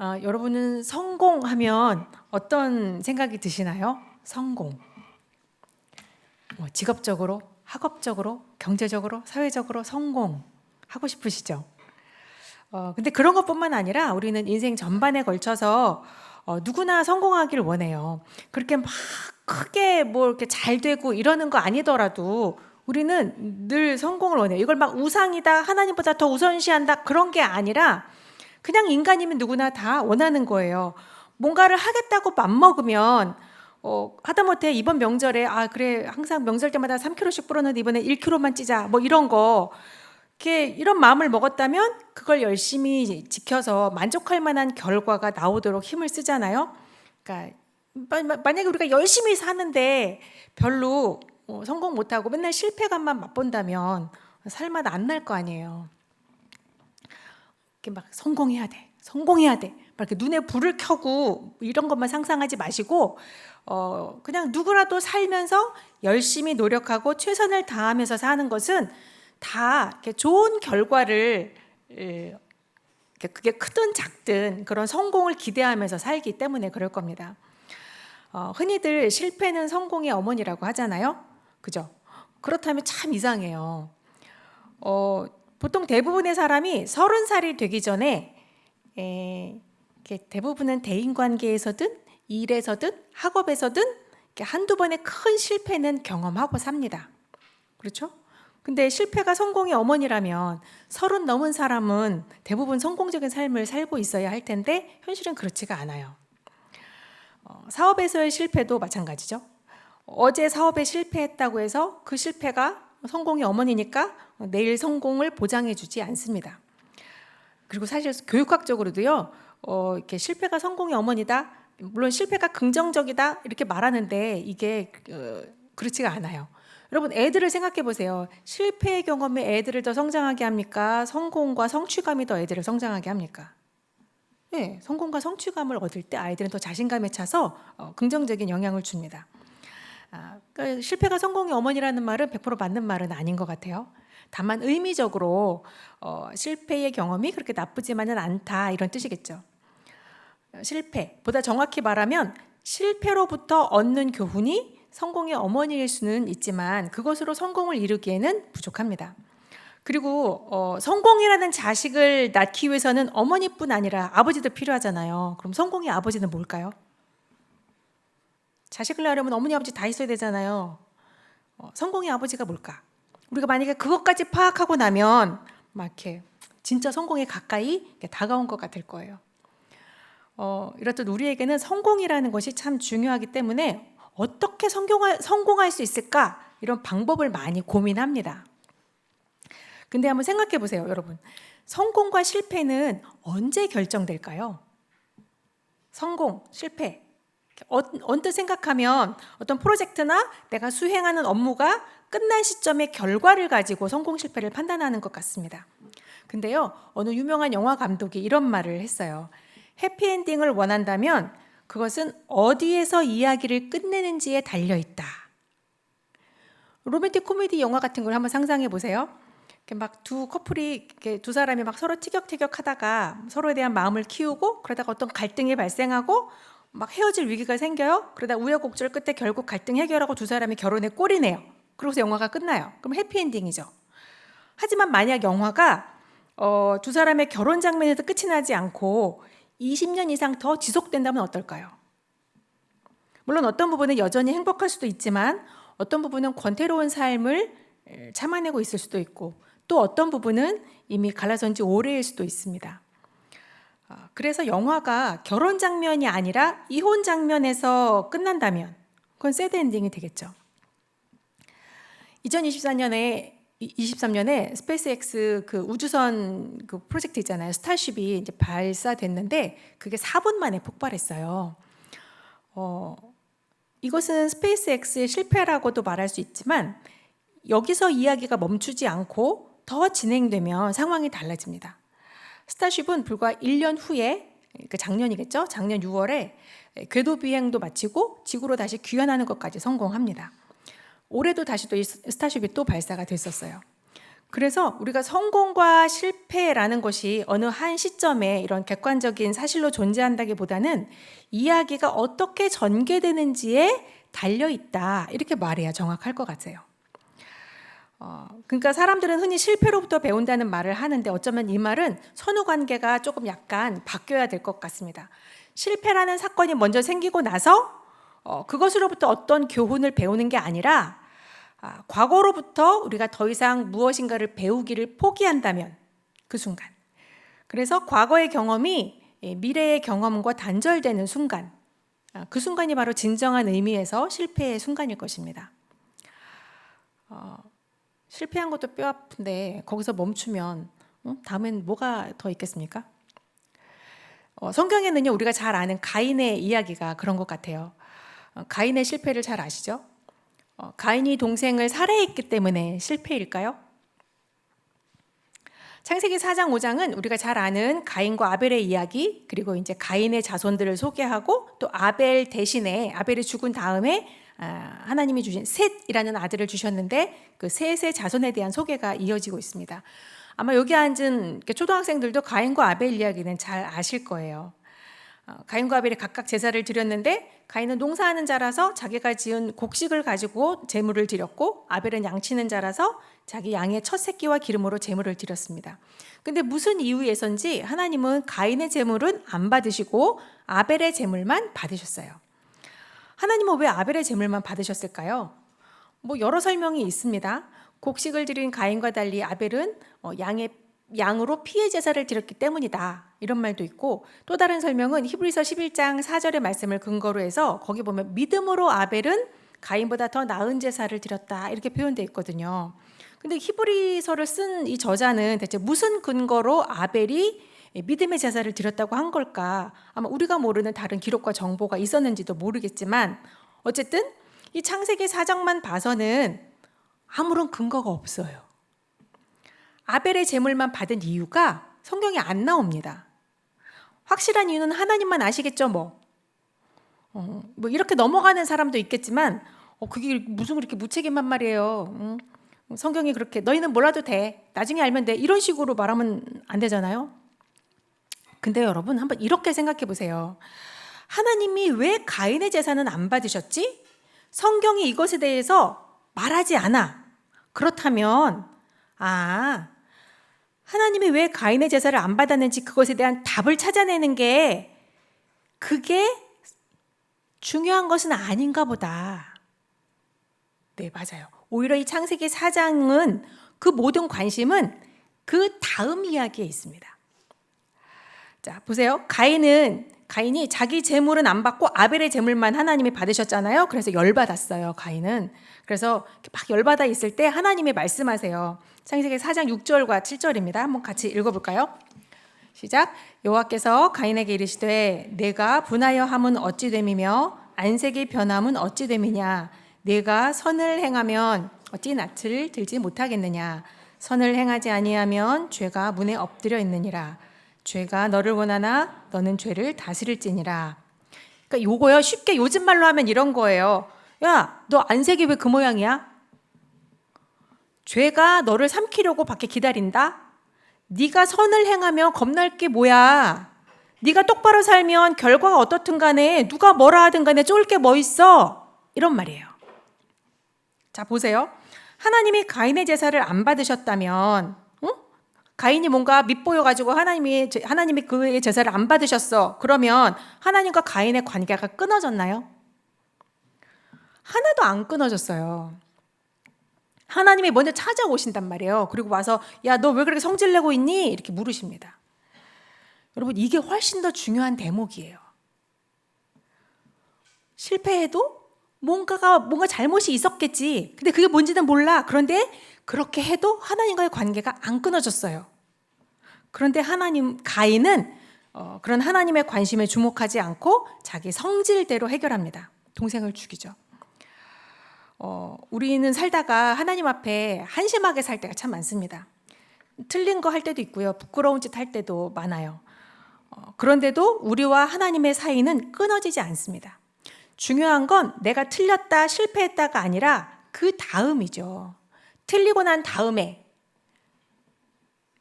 아, 여러분은 성공하면 어떤 생각이 드시나요? 성공. 뭐 직업적으로, 학업적으로, 경제적으로, 사회적으로 성공 하고 싶으시죠? 어, 근데 그런 것뿐만 아니라 우리는 인생 전반에 걸쳐서 어, 누구나 성공하길 원해요. 그렇게 막 크게 뭐 이렇게 잘 되고 이러는 거 아니더라도 우리는 늘 성공을 원해요. 이걸 막 우상이다, 하나님보다 더 우선시한다 그런 게 아니라 그냥 인간이면 누구나 다 원하는 거예요. 뭔가를 하겠다고 맘먹으면 어, 하다못해 이번 명절에 아 그래 항상 명절 때마다 3kg씩 불었는데 이번에 1kg만 찌자 뭐 이런 거 이렇게 이런 마음을 먹었다면 그걸 열심히 지켜서 만족할 만한 결과가 나오도록 힘을 쓰잖아요. 그러니까 만약에 우리가 열심히 사는데 별로 어, 성공 못하고 맨날 실패감만 맛본다면 살맛 안 날 거 아니에요. 이렇게 막 성공해야 돼, 성공해야 돼. 막 이렇게 눈에 불을 켜고 이런 것만 상상하지 마시고 어, 그냥 누구라도 살면서 열심히 노력하고 최선을 다하면서 사는 것은 다 이렇게 좋은 결과를 그게 크든 작든 그런 성공을 기대하면서 살기 때문에 그럴 겁니다. 어, 흔히들 실패는 성공의 어머니라고 하잖아요. 그죠? 그렇다면 참 이상해요. 어, 보통 대부분의 사람이 서른 살이 되기 전에 에, 대부분은 대인 관계에서든 일에서든 학업에서든 한두 번의 큰 실패는 경험하고 삽니다. 그렇죠? 근데 실패가 성공의 어머니라면 서른 넘은 사람은 대부분 성공적인 삶을 살고 있어야 할 텐데 현실은 그렇지가 않아요. 어, 사업에서의 실패도 마찬가지죠. 어제 사업에 실패했다고 해서 그 실패가 성공의 어머니니까 내일 성공을 보장해주지 않습니다. 그리고 사실 교육학적으로도요, 어, 이렇게 실패가 성공의 어머니다. 물론 실패가 긍정적이다 이렇게 말하는데 이게 어, 그렇지가 않아요. 여러분 애들을 생각해 보세요. 실패의 경험이 애들을 더 성장하게 합니까? 성공과 성취감이 더 애들을 성장하게 합니까? 네, 성공과 성취감을 얻을 때 아이들은 더 자신감에 차서 어, 긍정적인 영향을 줍니다. 아, 그러니까 실패가 성공의 어머니라는 말은 100% 맞는 말은 아닌 것 같아요. 다만 의미적으로 어, 실패의 경험이 그렇게 나쁘지만은 않다 이런 뜻이겠죠. 어, 실패, 보다 정확히 말하면 실패로부터 얻는 교훈이 성공의 어머니일 수는 있지만 그것으로 성공을 이루기에는 부족합니다. 그리고 어, 성공이라는 자식을 낳기 위해서는 어머니뿐 아니라 아버지도 필요하잖아요. 그럼 성공의 아버지는 뭘까요? 자식을 낳으려면 어머니 아버지 다 있어야 되잖아요. 어, 성공의 아버지가 뭘까? 우리가 만약에 그것까지 파악하고 나면 막 이렇게 진짜 성공에 가까이 다가온 것 같을 거예요. 어, 이렇듯 우리에게는 성공이라는 것이 참 중요하기 때문에 어떻게 성공할, 성공할 수 있을까 이런 방법을 많이 고민합니다. 근데 한번 생각해 보세요, 여러분. 성공과 실패는 언제 결정될까요? 성공, 실패. 어- 언뜻 생각하면 어떤 프로젝트나 내가 수행하는 업무가 끝난 시점의 결과를 가지고 성공 실패를 판단하는 것 같습니다. 근데요, 어느 유명한 영화 감독이 이런 말을 했어요. 해피엔딩을 원한다면 그것은 어디에서 이야기를 끝내는지에 달려 있다. 로맨틱 코미디 영화 같은 걸 한번 상상해 보세요. 막 두 커플이 두 사람이 막 서로 티격태격 하다가 서로에 대한 마음을 키우고 그러다가 어떤 갈등이 발생하고 막 헤어질 위기가 생겨요. 그러다 우여곡절 끝에 결국 갈등 해결하고 두 사람이 결혼에 꼴이네요. 그러고서 영화가 끝나요. 그럼 해피엔딩이죠. 하지만 만약 영화가 어, 두 사람의 결혼 장면에서 끝이 나지 않고 20년 이상 더 지속된다면 어떨까요? 물론 어떤 부분은 여전히 행복할 수도 있지만 어떤 부분은 권태로운 삶을 에, 참아내고 있을 수도 있고 또 어떤 부분은 이미 갈라선 지 오래일 수도 있습니다. 아, 그래서 영화가 결혼 장면이 아니라 이혼 장면에서 끝난다면 그건 새드 엔딩이 되겠죠. 2024년에 23년에 스페이스X 그 우주선 그 프로젝트 있잖아요. 스타쉽이 이제 발사됐는데 그게 4분 만에 폭발했어요. 어, 이것은 스페이스X의 실패라고도 말할 수 있지만 여기서 이야기가 멈추지 않고 더 진행되면 상황이 달라집니다. 스타쉽은 불과 1년 후에 그 작년이겠죠? 작년 6월에 궤도 비행도 마치고 지구로 다시 귀환하는 것까지 성공합니다. 올해도 다시 또 이 스타쉽이 또 발사가 됐었어요. 그래서 우리가 성공과 실패라는 것이 어느 한 시점에 이런 객관적인 사실로 존재한다기보다는 이야기가 어떻게 전개되는지에 달려 있다. 이렇게 말해야 정확할 것 같아요. 어, 그러니까 사람들은 흔히 실패로부터 배운다는 말을 하는데 어쩌면 이 말은 선후 관계가 조금 약간 바뀌어야 될 것 같습니다. 실패라는 사건이 먼저 생기고 나서 어, 그것으로부터 어떤 교훈을 배우는 게 아니라 아, 과거로부터 우리가 더 이상 무엇인가를 배우기를 포기한다면 그 순간. 그래서 과거의 경험이 예, 미래의 경험과 단절되는 순간. 아, 그 순간이 바로 진정한 의미에서 실패의 순간일 것입니다. 어, 실패한 것도 뼈 아픈데 거기서 멈추면 어? 다음엔 뭐가 더 있겠습니까? 어, 성경에는요 우리가 잘 아는 가인의 이야기가 그런 것 같아요. 어, 가인의 실패를 잘 아시죠? 어, 가인이 동생을 살해했기 때문에 실패일까요? 창세기 4장 5장은 우리가 잘 아는 가인과 아벨의 이야기 그리고 이제 가인의 자손들을 소개하고 또 아벨 대신에 아벨이 죽은 다음에 아, 하나님이 주신 셋이라는 아들을 주셨는데 그 셋의 자손에 대한 소개가 이어지고 있습니다. 아마 여기 앉은 초등학생들도 가인과 아벨 이야기는 잘 아실 거예요. 어, 가인과 아벨이 각각 제사를 드렸는데 가인은 농사하는 자라서 자기가 지은 곡식을 가지고 제물을 드렸고 아벨은 양치는 자라서 자기 양의 첫 새끼와 기름으로 제물을 드렸습니다. 근데 무슨 이유에선지 하나님은 가인의 제물은 안 받으시고 아벨의 제물만 받으셨어요. 하나님은 왜 아벨의 제물만 받으셨을까요? 뭐 여러 설명이 있습니다. 곡식을 드린 가인과 달리 아벨은 어, 양의 양으로 피해 제사를 드렸기 때문이다. 이런 말도 있고 또 다른 설명은 히브리서 11장 4절의 말씀을 근거로 해서 거기 보면 믿음으로 아벨은 가인보다 더 나은 제사를 드렸다. 이렇게 표현되어 있거든요. 근데 히브리서를 쓴 이 저자는 대체 무슨 근거로 아벨이 믿음의 제사를 드렸다고 한 걸까? 아마 우리가 모르는 다른 기록과 정보가 있었는지도 모르겠지만 어쨌든 이 창세기 사장만 봐서는 아무런 근거가 없어요. 아벨의 제물만 받은 이유가 성경에 안 나옵니다. 확실한 이유는 하나님만 아시겠죠, 뭐. 어, 뭐 이렇게 넘어가는 사람도 있겠지만, 어, 그게 무슨 그렇게 무책임한 말이에요. 응? 성경이 그렇게 너희는 몰라도 돼. 나중에 알면 돼. 이런 식으로 말하면 안 되잖아요. 근데 여러분 한번 이렇게 생각해 보세요. 하나님이 왜 가인의 제사는 안 받으셨지? 성경이 이것에 대해서 말하지 않아. 그렇다면 아 하나님이 왜 가인의 제사를 안 받았는지 그것에 대한 답을 찾아내는 게 그게 중요한 것은 아닌가 보다. 네, 맞아요. 오히려 이 창세기 4장은 그 모든 관심은 그 다음 이야기에 있습니다. 자, 보세요. 가인은 가인이 자기 재물은 안 받고 아벨의 재물만 하나님이 받으셨잖아요. 그래서 열받았어요. 가인은. 그래서 막 열받아 있을 때 하나님이 말씀하세요. 창세기 4장 6절과 7절입니다. 한번 같이 읽어 볼까요? 시작. 여호와께서 가인에게 이르시되 내가 분하여 함은 어찌 됨이며 안색이 변함은 어찌 됨이냐 내가 선을 행하면 어찌 낯을 들지 못하겠느냐 선을 행하지 아니하면 죄가 문에 엎드려 있느니라 죄가 너를 원하나 너는 죄를 다스릴지니라 그러니까 요거요 쉽게 요즘 말로 하면 이런 거예요 야 너 안색이 왜 그 모양이야 죄가 너를 삼키려고 밖에 기다린다. 네가 선을 행하면 겁날 게 뭐야? 네가 똑바로 살면 결과가 어떻든 간에 누가 뭐라 하든 간에 쫄 게 뭐 있어? 이런 말이에요. 자, 보세요. 하나님이 가인의 제사를 안 받으셨다면 응? 가인이 뭔가 밑보여 가지고 하나님이 하나님이 그의 제사를 안 받으셨어. 그러면 하나님과 가인의 관계가 끊어졌나요? 하나도 안 끊어졌어요. 하나님이 먼저 찾아오신단 말이에요. 그리고 와서 야 너 왜 그렇게 성질 내고 있니? 이렇게 물으십니다. 여러분 이게 훨씬 더 중요한 대목이에요. 실패해도 뭔가가 뭔가 잘못이 있었겠지. 근데 그게 뭔지는 몰라. 그런데 그렇게 해도 하나님과의 관계가 안 끊어졌어요. 그런데 하나님 가인은 어, 그런 하나님의 관심에 주목하지 않고 자기 성질대로 해결합니다. 동생을 죽이죠. 어, 우리는 살다가 하나님 앞에 한심하게 살 때가 참 많습니다. 틀린 거 할 때도 있고요. 부끄러운 짓 할 때도 많아요. 어, 그런데도 우리와 하나님의 사이는 끊어지지 않습니다. 중요한 건 내가 틀렸다, 실패했다가 아니라 그 다음이죠. 틀리고 난 다음에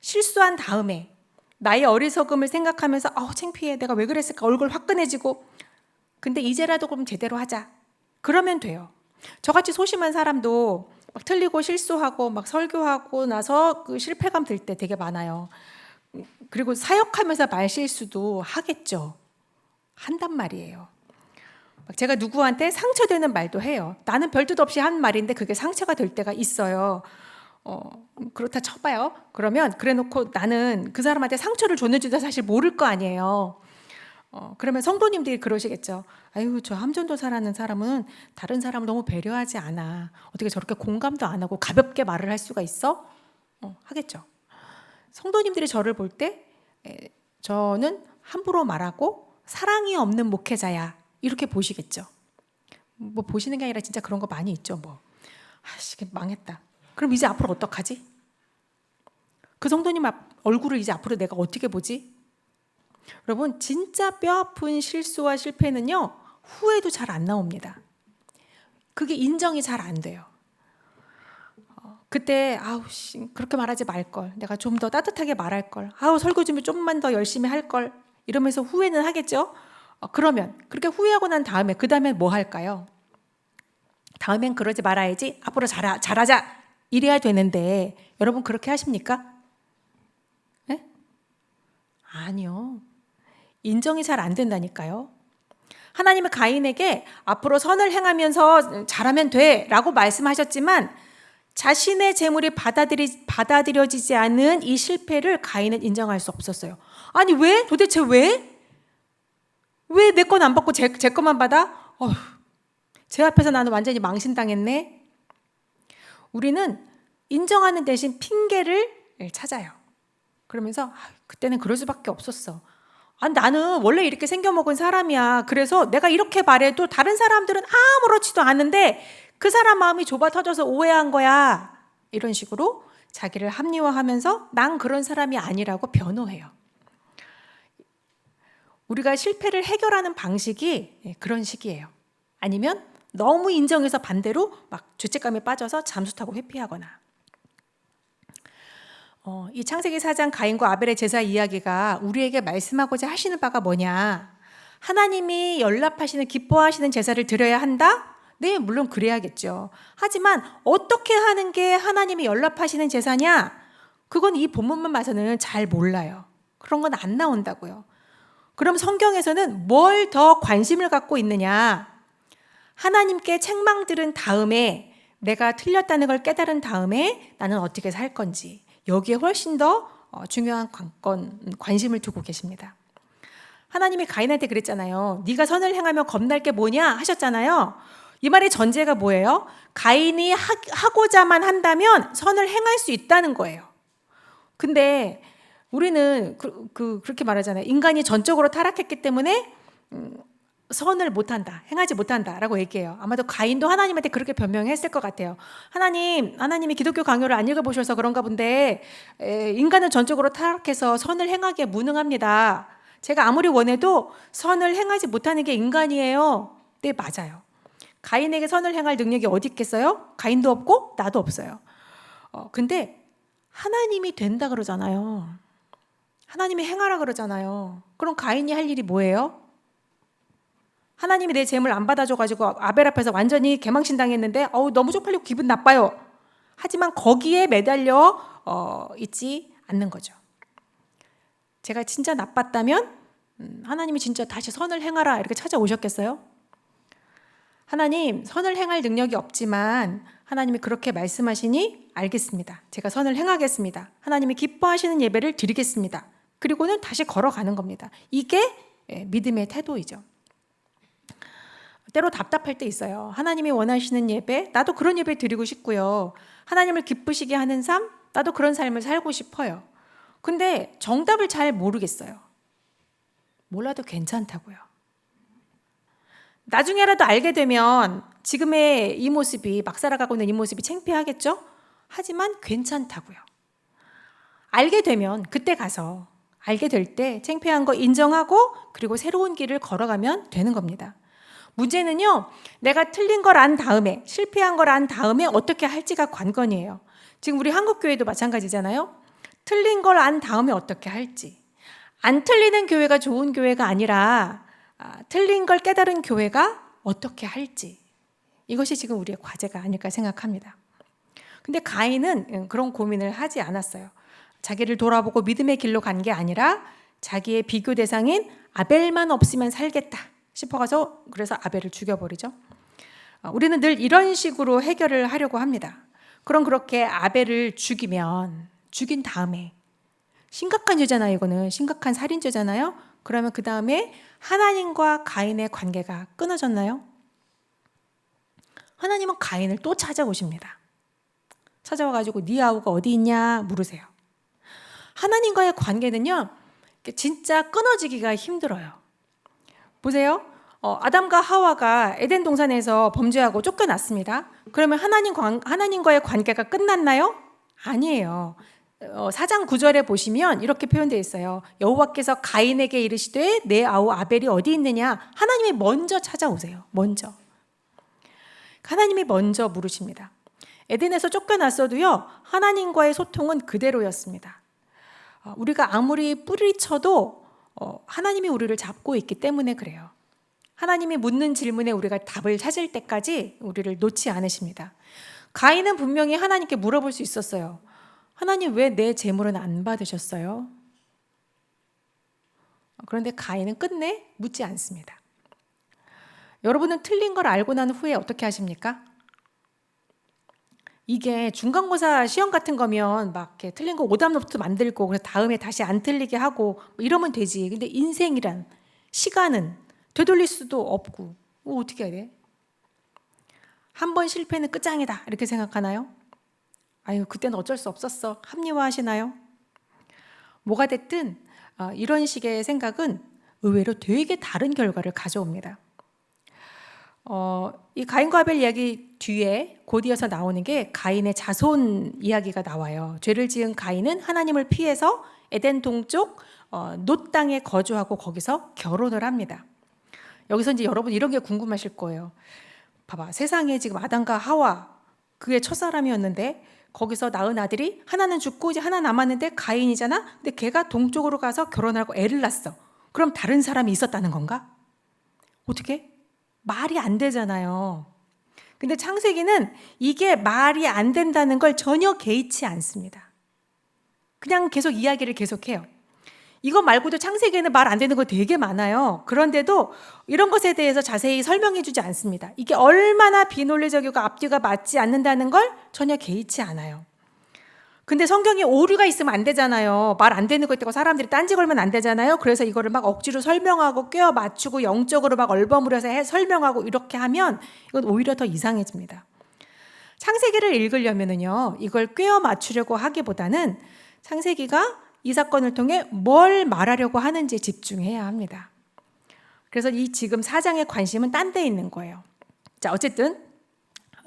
실수한 다음에 나의 어리석음을 생각하면서 어 창피해. 내가 왜 그랬을까? 얼굴 화끈해지고. 근데 이제라도 그럼 제대로 하자. 그러면 돼요. 저같이 소심한 사람도 막 틀리고 실수하고 막 설교하고 나서 그 실패감 들 때 되게 많아요. 그리고 사역하면서 말 실수도 하겠죠. 한단 말이에요. 막 제가 누구한테 상처되는 말도 해요 나는 별뜻 없이 한 말인데 그게 상처가 될 때가 있어요 어, 그렇다 쳐봐요. 그러면 그래놓고 나는 그 사람한테 상처를 줬는지도 사실 모를 거 아니에요. 어, 그러면 성도님들이 그러시겠죠. 아유, 저 함전도사라는 사람은 다른 사람을 너무 배려하지 않아. 어떻게 저렇게 공감도 안 하고 가볍게 말을 할 수가 있어? 어, 하겠죠. 성도님들이 저를 볼 때 저는 함부로 말하고 사랑이 없는 목회자야. 이렇게 보시겠죠. 뭐 보시는 게 아니라 진짜 그런 거 많이 있죠. 뭐. 아씨, 망했다. 그럼 이제 앞으로 어떡하지? 그 성도님 앞, 얼굴을 이제 앞으로 내가 어떻게 보지? 여러분, 진짜 뼈 아픈 실수와 실패는요, 후회도 잘 안 나옵니다. 그게 인정이 잘 안 돼요. 어, 그때, 아우, 씨, 그렇게 말하지 말 걸. 내가 좀 더 따뜻하게 말할 걸. 아우, 설교 준비 좀만 더 열심히 할 걸. 이러면서 후회는 하겠죠? 어, 그러면, 그렇게 후회하고 난 다음에, 그 다음에 뭐 할까요? 다음엔 그러지 말아야지. 앞으로 잘, 잘하자. 이래야 되는데 여러분 그렇게 하십니까? 네? 아니요. 인정이 잘 안 된다니까요. 하나님은 가인에게 앞으로 선을 행하면서 잘하면 돼 라고 말씀하셨지만 자신의 재물이 받아들이, 받아들여지지 않은 이 실패를 가인은 인정할 수 없었어요. 아니, 왜? 도대체 왜? 왜 내 건 안 받고 제, 제 것만 받아? 어휴, 제 앞에서 나는 완전히 망신당했네? 우리는 인정하는 대신 핑계를 찾아요. 그러면서 아, 그때는 그럴 수밖에 없었어. 아, 나는 원래 이렇게 생겨먹은 사람이야. 그래서 내가 이렇게 말해도 다른 사람들은 아무렇지도 않은데 그 사람 마음이 좁아 터져서 오해한 거야. 이런 식으로 자기를 합리화하면서 난 그런 사람이 아니라고 변호해요. 우리가 실패를 해결하는 방식이 예, 그런 식이에요. 아니면 너무 인정해서 반대로 막 죄책감에 빠져서 잠수 타고 회피하거나. 어, 이 창세기 4장 가인과 아벨의 제사 이야기가 우리에게 말씀하고자 하시는 바가 뭐냐? 하나님이 연락하시는 기뻐하시는 제사를 드려야 한다? 네, 물론 그래야겠죠. 하지만 어떻게 하는 게 하나님이 연락하시는 제사냐? 그건 이 본문만 봐서는 잘 몰라요. 그런 건 안 나온다고요. 그럼 성경에서는 뭘 더 관심을 갖고 있느냐? 하나님께 책망 들은 다음에 내가 틀렸다는 걸 깨달은 다음에 나는 어떻게 살 건지 여기에 훨씬 더 어, 중요한 관건 관심을 두고 계십니다. 하나님이 가인한테 그랬잖아요. 네가 선을 행하면 겁날 게 뭐냐 하셨잖아요. 이 말의 전제가 뭐예요? 가인이 하, 고자만 한다면 선을 행할 수 있다는 거예요. 근데 우리는 그, 그 렇게 말하잖아요. 인간이 전적으로 타락했기 때문에 음, 선을 못한다, 행하지 못한다라고 얘기해요. 아마도 가인도 하나님한테 그렇게 변명했을 것 같아요. 하나님, 하나님이 기독교 강요를 안 읽어보셔서 그런가 본데 에, 인간은 전적으로 타락해서 선을 행하기에 무능합니다. 제가 아무리 원해도 선을 행하지 못하는 게 인간이에요. 네, 맞아요. 가인에게 선을 행할 능력이 어디 있겠어요? 가인도 없고 나도 없어요. 어, 근데 하나님이 된다 그러잖아요. 하나님이 행하라 그러잖아요. 그럼 가인이 할 일이 뭐예요? 하나님이 내 재물 안 받아줘가지고 아벨 앞에서 완전히 개망신 당했는데 어우 너무 쪽팔리고 기분 나빠요. 하지만 거기에 매달려 어, 있지 않는 거죠. 제가 진짜 나빴다면 음, 하나님이 진짜 다시 선을 행하라 이렇게 찾아오셨겠어요? 하나님 선을 행할 능력이 없지만 하나님이 그렇게 말씀하시니 알겠습니다. 제가 선을 행하겠습니다. 하나님이 기뻐하시는 예배를 드리겠습니다. 그리고는 다시 걸어가는 겁니다. 이게 예, 믿음의 태도이죠. 때로 답답할 때 있어요. 하나님이 원하시는 예배, 나도 그런 예배 드리고 싶고요. 하나님을 기쁘시게 하는 삶, 나도 그런 삶을 살고 싶어요. 근데 정답을 잘 모르겠어요. 몰라도 괜찮다고요. 나중에라도 알게 되면 지금의 이 모습이 막 살아가고 있는 이 모습이 창피하겠죠? 하지만 괜찮다고요. 알게 되면 그때 가서 알게 될 때 창피한 거 인정하고 그리고 새로운 길을 걸어가면 되는 겁니다. 문제는요, 내가 틀린 걸 안 다음에, 실패한 걸 안 다음에 어떻게 할지가 관건이에요. 지금 우리 한국교회도 마찬가지잖아요. 틀린 걸 안 다음에 어떻게 할지. 안 틀리는 교회가 좋은 교회가 아니라 아, 틀린 걸 깨달은 교회가 어떻게 할지. 이것이 지금 우리의 과제가 아닐까 생각합니다. 근데 가인은 음, 그런 고민을 하지 않았어요. 자기를 돌아보고 믿음의 길로 간 게 아니라 자기의 비교 대상인 아벨만 없으면 살겠다 싶어가서 그래서 아벨을 죽여버리죠. 어, 우리는 늘 이런 식으로 해결을 하려고 합니다. 그럼 그렇게 아벨을 죽이면 죽인 다음에 심각한 죄잖아요. 이거는 심각한 살인죄잖아요. 그러면 그 다음에 하나님과 가인의 관계가 끊어졌나요? 하나님은 가인을 또 찾아오십니다. 찾아와가지고 네 아우가 어디 있냐 물으세요. 하나님과의 관계는요, 진짜 끊어지기가 힘들어요. 보세요. 어, 아담과 하와가 에덴 동산에서 범죄하고 쫓겨났습니다. 그러면 하나님 관, 하나님과의 관계가 끝났나요? 아니에요. 어, 사장 9절에 보시면 이렇게 표현되어 있어요. 여호와께서 가인에게 이르시되 내 아우 아벨이 어디 있느냐? 하나님이 먼저 찾아오세요. 먼저. 하나님이 먼저 물으십니다. 에덴에서 쫓겨났어도요. 하나님과의 소통은 그대로였습니다. 어, 우리가 아무리 뿌리쳐도 어, 하나님이 우리를 잡고 있기 때문에 그래요. 하나님이 묻는 질문에 우리가 답을 찾을 때까지 우리를 놓지 않으십니다. 가인은 분명히 하나님께 물어볼 수 있었어요. 하나님 왜 내 재물은 안 받으셨어요? 그런데 가인은 끝내 묻지 않습니다. 여러분은 틀린 걸 알고 난 후에 어떻게 하십니까? 이게 중간고사 시험 같은 거면 막 이렇게 틀린 거 오답 노트 만들고 그래서 다음에 다시 안 틀리게 하고 뭐 이러면 되지. 근데 인생이란 시간은 되돌릴 수도 없고 뭐 어떻게 해야 돼? 한 번 실패는 끝장이다 이렇게 생각하나요? 아유 그때는 어쩔 수 없었어 합리화하시나요? 뭐가 됐든 어, 이런 식의 생각은 의외로 되게 다른 결과를 가져옵니다. 어, 이 가인과 아벨 이야기 뒤에 곧이어서 나오는 게 가인의 자손 이야기가 나와요. 죄를 지은 가인은 하나님을 피해서 에덴 동쪽 어, 놋 땅에 거주하고 거기서 결혼을 합니다. 여기서 이제 여러분 이런 게 궁금하실 거예요. 봐봐, 세상에 지금 아담과 하와 그의 첫 사람이었는데 거기서 낳은 아들이 하나는 죽고 이제 하나 남았는데 가인이잖아. 근데 걔가 동쪽으로 가서 결혼하고 애를 낳았어. 그럼 다른 사람이 있었다는 건가? 어떻게? 말이 안 되잖아요. 근데 창세기는 이게 말이 안 된다는 걸 전혀 개의치 않습니다. 그냥 계속 이야기를 계속해요. 이거 말고도 창세기에는 말 안 되는 거 되게 많아요. 그런데도 이런 것에 대해서 자세히 설명해 주지 않습니다. 이게 얼마나 비논리적이고 앞뒤가 맞지 않는다는 걸 전혀 개의치 않아요. 근데 성경에 오류가 있으면 안 되잖아요. 말 안 되는 거 있다고 사람들이 딴지 걸면 안 되잖아요. 그래서 이거를 막 억지로 설명하고 꿰어 맞추고 영적으로 막 얼버무려서 해, 설명하고 이렇게 하면 이건 오히려 더 이상해집니다. 창세기를 읽으려면은요, 이걸 꿰어 맞추려고 하기보다는 창세기가 이 사건을 통해 뭘 말하려고 하는지 집중해야 합니다. 그래서 이 지금 사장의 관심은 딴 데 있는 거예요. 자, 어쨌든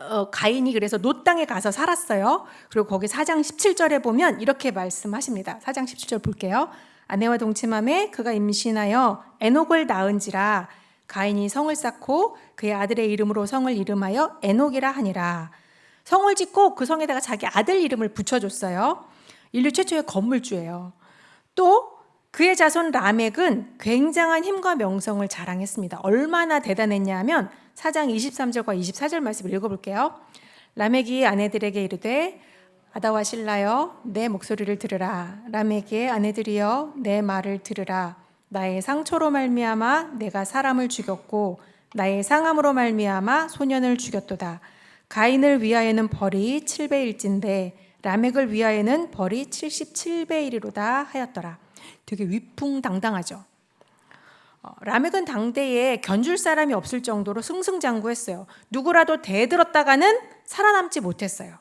어, 가인이 그래서 노 땅에 가서 살았어요. 그리고 거기 4장 17절에 보면 이렇게 말씀하십니다. 4장 17절 볼게요. 아내와 동침함에 그가 임신하여 에녹을 낳은지라 가인이 성을 쌓고 그의 아들의 이름으로 성을 이름하여 에녹이라 하니라. 성을 짓고 그 성에다가 자기 아들 이름을 붙여줬어요. 인류 최초의 건물주예요. 또 그의 자손 라멕은 굉장한 힘과 명성을 자랑했습니다. 얼마나 대단했냐 하면 4장 23절과 24절 말씀을 읽어볼게요. 라멕이 아내들에게 이르되 아다와 신라여 내 목소리를 들으라. 라멕의 아내들이여 내 말을 들으라. 나의 상처로 말미암아 내가 사람을 죽였고 나의 상함으로 말미암아 소년을 죽였도다. 가인을 위하여는 벌이 7배일진데 라멕을 위하여는 벌이 77배이리로다 하였더라. 되게 위풍당당하죠. 어, 라멕은 당대에 견줄 사람이 없을 정도로 승승장구했어요. 누구라도 대들었다가는 살아남지 못했어요.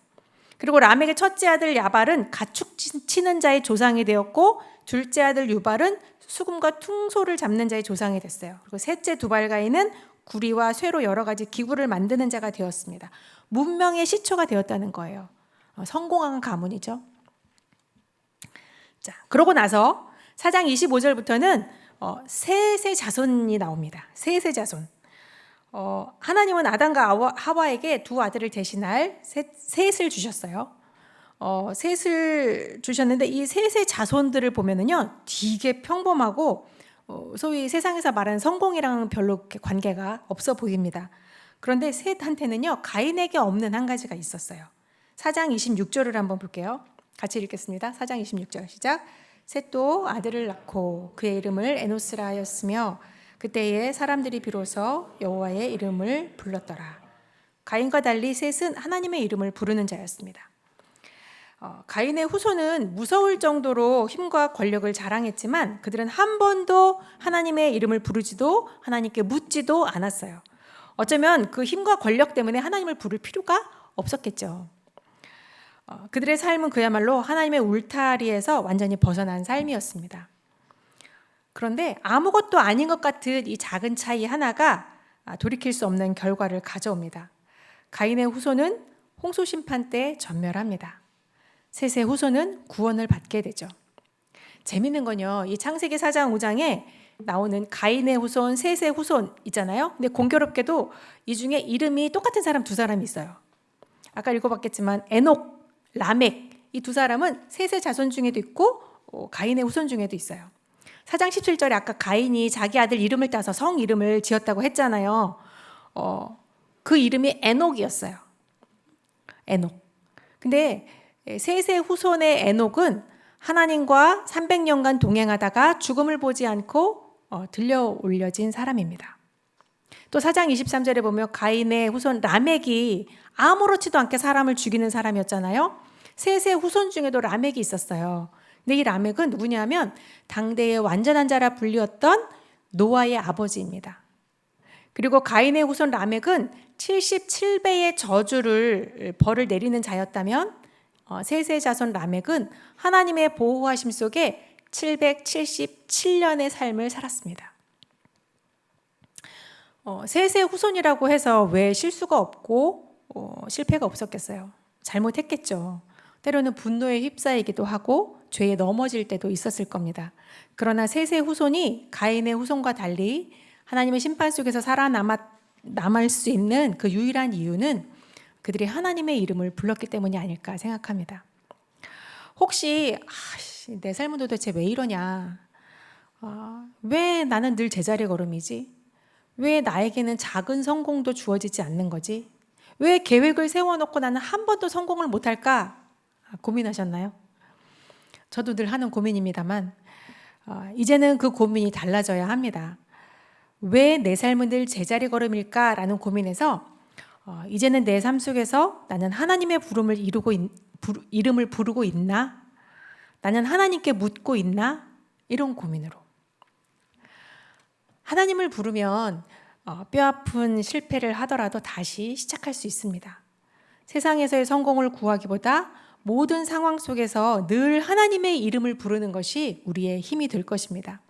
그리고 라멕의 첫째 아들 야발은 가축 치는 자의 조상이 되었고 둘째 아들 유발은 수금과 퉁소를 잡는 자의 조상이 됐어요. 그리고 셋째 두발가이는 구리와 쇠로 여러 가지 기구를 만드는 자가 되었습니다. 문명의 시초가 되었다는 거예요. 어, 성공한 가문이죠. 자, 그러고 나서 4장 25절부터는 어, 셋의 자손이 나옵니다. 셋의 자손. 어, 하나님은 아담과 하와에게 두 아들을 대신할 셋, 셋을 주셨어요. 어, 셋을 주셨는데 이 셋의 자손들을 보면은요 되게 평범하고 어, 소위 세상에서 말하는 성공이랑 별로 관계가 없어 보입니다. 그런데 셋한테는요 가인에게 없는 한 가지가 있었어요. 4장 26절을 한번 볼게요. 같이 읽겠습니다. 4장 26절 시작. 셋도 아들을 낳고 그의 이름을 에노스라 하였으며 그때에 사람들이 비로소 여호와의 이름을 불렀더라. 가인과 달리 셋은 하나님의 이름을 부르는 자였습니다. 어, 가인의 후손은 무서울 정도로 힘과 권력을 자랑했지만 그들은 한 번도 하나님의 이름을 부르지도 하나님께 묻지도 않았어요. 어쩌면 그 힘과 권력 때문에 하나님을 부를 필요가 없었겠죠. 어, 그들의 삶은 그야말로 하나님의 울타리에서 완전히 벗어난 삶이었습니다. 그런데 아무것도 아닌 것 같은 이 작은 차이 하나가 아, 돌이킬 수 없는 결과를 가져옵니다. 가인의 후손은 홍수 심판 때 전멸합니다. 셋의 후손은 구원을 받게 되죠. 재밌는 건요. 이 창세기 4장 5장에 나오는 가인의 후손, 셋의 후손 있잖아요. 근데 공교롭게도 이 중에 이름이 똑같은 사람 두 사람이 있어요. 아까 읽어봤겠지만 에녹, 라멕 이 두 사람은 셋의 자손 중에도 있고 어, 가인의 후손 중에도 있어요. 4장 17절에 아까 가인이 자기 아들 이름을 따서 성 이름을 지었다고 했잖아요. 어, 그 이름이 에녹이었어요. 에녹. 근데 셋의 후손의 에녹은 하나님과 300년간 동행하다가 죽음을 보지 않고 어, 들려 올려진 사람입니다. 또 4장 23절에 보면 가인의 후손 라멕이 아무렇지도 않게 사람을 죽이는 사람이었잖아요. 셋의 후손 중에도 라멕이 있었어요. 근데 이 라멕은 누구냐면 당대의 완전한 자라 불리웠던 노아의 아버지입니다. 그리고 가인의 후손 라멕은 77배의 저주를 벌을 내리는 자였다면 어, 셋의 자손 라멕은 하나님의 보호하심 속에 777년의 삶을 살았습니다. 어, 셋의 후손이라고 해서 왜 실수가 없고 어, 실패가 없었겠어요? 잘못했겠죠. 때로는 분노에 휩싸이기도 하고 죄에 넘어질 때도 있었을 겁니다. 그러나 셋의 후손이 가인의 후손과 달리 하나님의 심판 속에서 살아남았 남을 수 있는 그 유일한 이유는 그들이 하나님의 이름을 불렀기 때문이 아닐까 생각합니다. 혹시 아, 내 삶은 도대체 왜 이러냐? 아, 왜 나는 늘 제자리 걸음이지? 왜 나에게는 작은 성공도 주어지지 않는 거지? 왜 계획을 세워놓고 나는 한 번도 성공을 못할까? 아, 고민하셨나요? 저도 늘 하는 고민입니다만, 어, 이제는 그 고민이 달라져야 합니다. 왜 내 삶은 늘 제자리 걸음일까라는 고민에서 어, 이제는 내 삶 속에서 나는 하나님의 부름을 이루고 있, 부르, 이름을 부르고 있나? 나는 하나님께 묻고 있나? 이런 고민으로. 하나님을 부르면 어, 뼈아픈 실패를 하더라도 다시 시작할 수 있습니다. 세상에서의 성공을 구하기보다 모든 상황 속에서 늘 하나님의 이름을 부르는 것이 우리의 힘이 될 것입니다.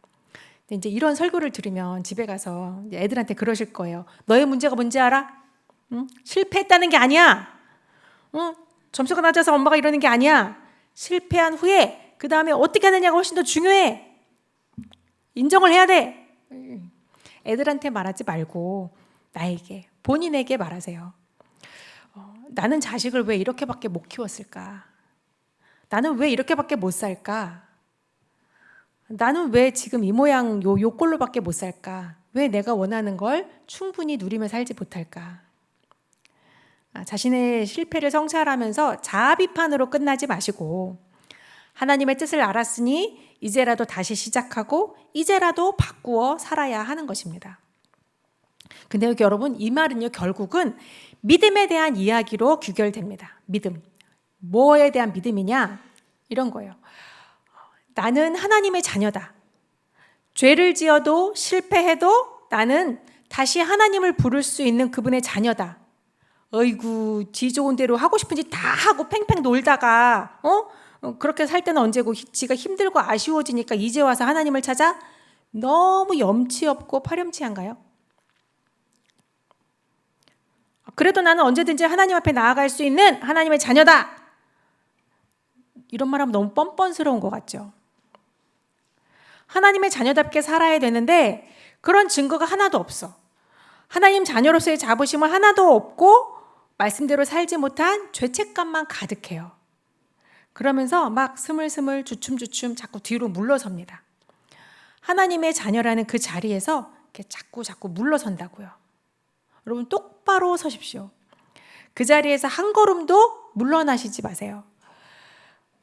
이제 이런 설교를 들으면 집에 가서 애들한테 그러실 거예요. 너의 문제가 뭔지 알아? 응? 실패했다는 게 아니야. 응? 점수가 낮아서 엄마가 이러는 게 아니야. 실패한 후에 그 다음에 어떻게 하느냐가 훨씬 더 중요해. 인정을 해야 돼. 애들한테 말하지 말고 나에게 본인에게 말하세요. 어, 나는 자식을 왜 이렇게밖에 못 키웠을까? 나는 왜 이렇게밖에 못 살까? 나는 왜 지금 이 모양 요, 요 꼴로밖에 못 살까? 왜 내가 원하는 걸 충분히 누리며 살지 못할까? 아, 자신의 실패를 성찰하면서 자아 비판으로 끝나지 마시고 하나님의 뜻을 알았으니 이제라도 다시 시작하고 이제라도 바꾸어 살아야 하는 것입니다. 근데 여기 여러분 이 말은요 결국은 믿음에 대한 이야기로 규결됩니다. 믿음. 뭐에 대한 믿음이냐? 이런 거예요. 나는 하나님의 자녀다. 죄를 지어도 실패해도 나는 다시 하나님을 부를 수 있는 그분의 자녀다. 어이구, 지 좋은 대로 하고 싶은 짓 다 하고 팽팽 놀다가, 어? 어? 그렇게 살 때는 언제고, 지가 힘들고 아쉬워지니까 이제 와서 하나님을 찾아? 너무 염치 없고 파렴치한가요? 그래도 나는 언제든지 하나님 앞에 나아갈 수 있는 하나님의 자녀다! 이런 말하면 너무 뻔뻔스러운 것 같죠? 하나님의 자녀답게 살아야 되는데 그런 증거가 하나도 없어. 하나님 자녀로서의 자부심은 하나도 없고 말씀대로 살지 못한 죄책감만 가득해요. 그러면서 막 스물스물 주춤주춤 자꾸 뒤로 물러섭니다. 하나님의 자녀라는 그 자리에서 이렇게 자꾸 자꾸 물러선다고요. 여러분 똑바로 서십시오. 그 자리에서 한 걸음도 물러나시지 마세요.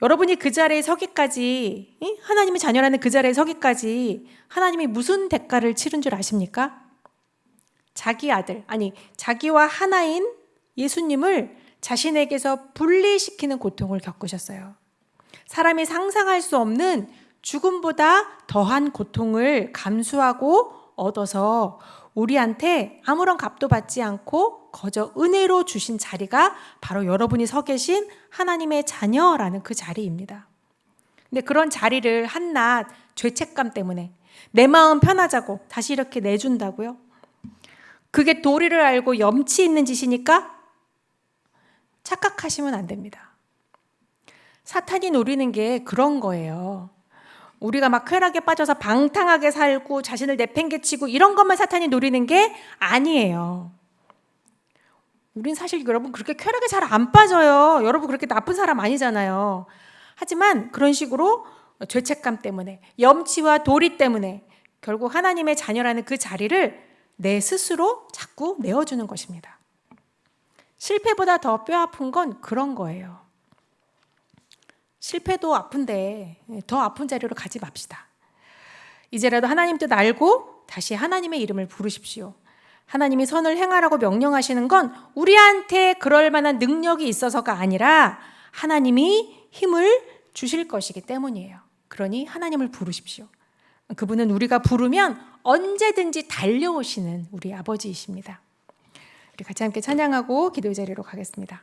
여러분이 그 자리에 서기까지 이? 하나님의 자녀라는 그 자리에 서기까지 하나님이 무슨 대가를 치른 줄 아십니까? 자기 아들 아니 자기와 하나인 예수님을 자신에게서 분리시키는 고통을 겪으셨어요. 사람이 상상할 수 없는 죽음보다 더한 고통을 감수하고 얻어서 우리한테 아무런 값도 받지 않고 거저 은혜로 주신 자리가 바로 여러분이 서 계신 하나님의 자녀라는 그 자리입니다. 근데 그런 자리를 한낱 죄책감 때문에 내 마음 편하자고 다시 이렇게 내준다고요? 그게 도리를 알고 염치 있는 짓이니까 착각하시면 안 됩니다. 사탄이 노리는 게 그런 거예요. 우리가 막 쾌락에 빠져서 방탕하게 살고 자신을 내팽개치고 이런 것만 사탄이 노리는 게 아니에요. 우린 사실 여러분 그렇게 쾌락에 잘 안 빠져요. 여러분 그렇게 나쁜 사람 아니잖아요. 하지만 그런 식으로 죄책감 때문에 염치와 도리 때문에 결국 하나님의 자녀라는 그 자리를 내 스스로 자꾸 내어주는 것입니다. 실패보다 더 뼈 아픈 건 그런 거예요. 실패도 아픈데 더 아픈 자리로 가지 맙시다. 이제라도 하나님 뜻 알고 다시 하나님의 이름을 부르십시오. 하나님이 선을 행하라고 명령하시는 건 우리한테 그럴 만한 능력이 있어서가 아니라 하나님이 힘을 주실 것이기 때문이에요. 그러니 하나님을 부르십시오. 그분은 우리가 부르면 언제든지 달려오시는 우리 아버지이십니다. 우리 같이 함께 찬양하고 기도의 자리로 가겠습니다.